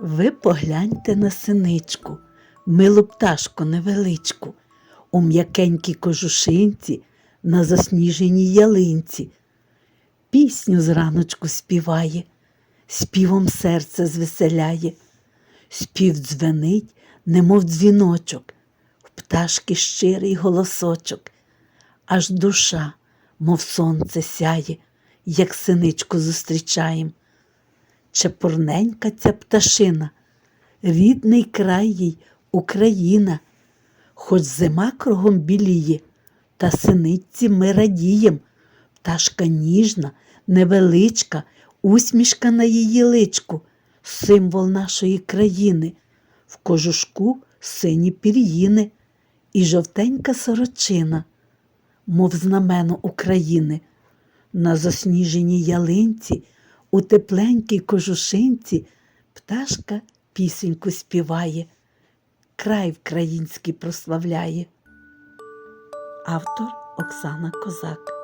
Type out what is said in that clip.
Ви погляньте на синичку, милу пташку невеличку, у м'якенькій кожушинці, на засніженій ялинці. Пісню зраночку співає, співом серце звеселяє, спів дзвенить, немов дзвіночок, в пташки щирий голосочок, аж душа, мов сонце сяє, як синичку зустрічаєм. Чепурненька ця пташина, рідний край їй Україна, хоч зима кругом біліє, та синиці ми радієм. Пташка ніжна, невеличка, усмішка на її личку, символ нашої країни, в кожушку сині пір'їни і жовтенька сорочина, мов знамено України. На засніженій ялинці, у тепленькій кожушинці пташка пісеньку співає, край український прославляє. Автор Оксана Козак